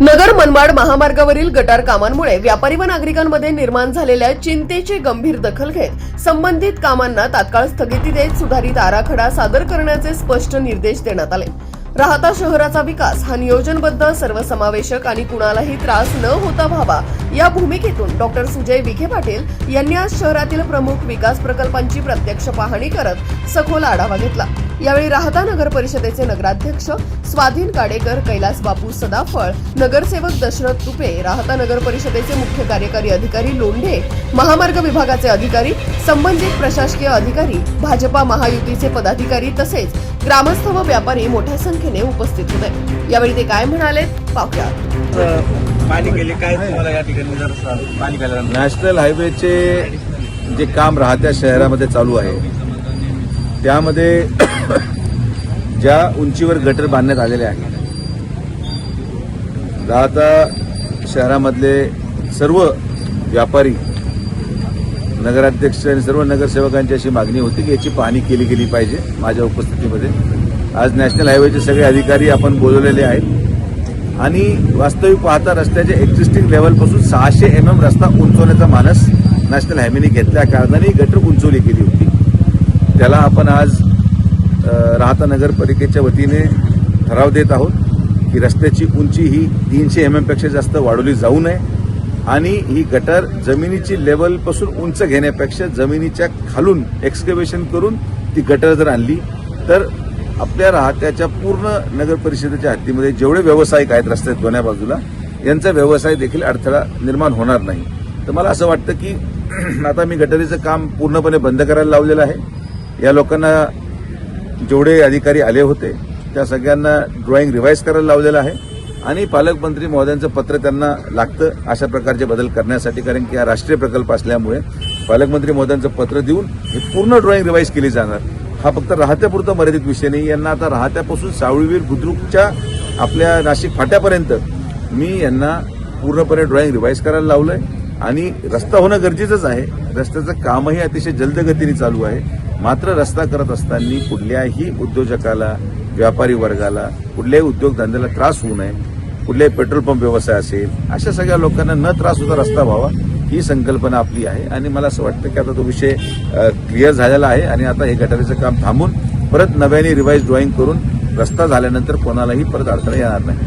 नगर मनमाड महामार्गावरील गटार कामांमुळे व्यापारी व नागरिकांमध्ये निर्माण झालेल्या चिंतेची गंभीर दखल घेत संबंधित कामांना तात्काळ स्थगिती देत सुधारित आराखडा सादर करण्याचे स्पष्ट निर्देश देण्यात आले. राहता शहराचा विकास हा नियोजनबद्ध सर्वसमावेशक आणि कुणालाही त्रास न होता व्हावा या भूमिकेतून डॉक्टर सुजय विखे पाटील यांनी आज शहरातील प्रमुख विकास प्रकल्पांची प्रत्यक्ष पाहणी करत सखोल आढावा घेतला. यावेळी राहता नगर परिषदेचे नगराध्यक्ष स्वाधीन काडेकर कैलास बापू सदाफळ नगरसेवक दशरथ तुपे राहता नगर परिषदेचे मुख्य कार्यकारी अधिकारी लोंढे महामार्ग विभागाचे अधिकारी संबंधित प्रशासकीय अधिकारी भाजपा महायुतीचे पदाधिकारी तसेच ग्रामस्थ व व्यापारी मोठ्या संख्येने उपस्थित होते. यावेळी ते काय म्हणाले? पाहुयात काय तुम्हाला या ठिकाणी जर नॅशनल हायवेचे जे काम राहत्या शहरामध्ये चालू आहे त्यामध्ये ज्या उंचीवर गटर बांधण्यात आलेले आहे राहता शहरामधले सर्व व्यापारी नगराध्यक्ष आणि सर्व नगरसेवकांची अशी मागणी होती की याची पाहणी केली गेली पाहिजे माझ्या उपस्थितीमध्ये. आज नॅशनल हायवेचे सगळे अधिकारी आपण बोलवलेले आहेत. आणि वास्तविक पाहता रस्त्याच्या एक्झिस्टिंग लेवलपासून सहाशे एम एम रस्ता उंचवण्याचा मानस नॅशनल हायवेने घेतल्या कारणाने ही गटर उंचवली गेली होती. त्याला आपण आज राहता नगरपालिकेच्या वतीने ठराव देत आहोत की रस्त्याची उंची ही तीनशे एम एमपेक्षा जास्त वाढवली जाऊ नये आणि ही गटर जमिनीची लेवलपासून उंच घेण्यापेक्षा जमिनीच्या खालून एक्सकवेशन करून ती गटर जर आणली तर आपल्या राहत्याच्या पूर्ण नगर परिषदेच्या हद्दीमध्ये जेवढे व्यावसायिक आहेत रस्त्यात दोन्ही बाजूला यांचा व्यवसाय देखील अडथळा निर्माण होणार नाही. तर मला असं वाटतं की आता मी गटरीचं काम पूर्णपणे बंद करायला लावलेलं आहे. या लोकांना जेवढे अधिकारी आले होते त्या सगळ्यांना ड्रॉइंग रिव्हाइज करायला लावलेलं आहे. आणि पालकमंत्री महोदयांचं पत्र त्यांना लागतं अशा प्रकारचे बदल करण्यासाठी कारण की हा राष्ट्रीय प्रकल्प असल्यामुळे पालकमंत्री महोदयांचं पत्र देऊन हे पूर्ण ड्रॉइंग रिवाईज केली जाणार. हा फक्त राहत्यापुरता मर्यादित विषय नाही. यांना आता राहत्यापासून सावळीवीर बुद्रुकच्या आपल्या नाशिक फाट्यापर्यंत मी यांना पूर्णपणे ड्रॉइंग रिवाईज करायला लावलंय. आणि रस्ता होणं गरजेचंच आहे. रस्त्याचं कामही अतिशय जलदगतीने चालू आहे. मात्र रस्ता करत असताना कुठल्याही उद्योजकाला व्यापारी वर्गाला कुठल्याही उद्योगधंद्याला त्रास होऊ नये. कुठल्याही पेट्रोल पंप व्यवसाय असेल अशा सगळ्या लोकांना न त्रास होता रस्ता व्हावा. ही संकल्पना आपली आहे आणि मला असं वाटतं की आता तो विषय क्लिअर झालेला आहे आणि आता हे गटारीचं काम थांबून परत नव्याने रिवाईज ड्रॉइंग करून रस्ता झाल्यानंतर कोणालाही परत अडथळा येणार नाही.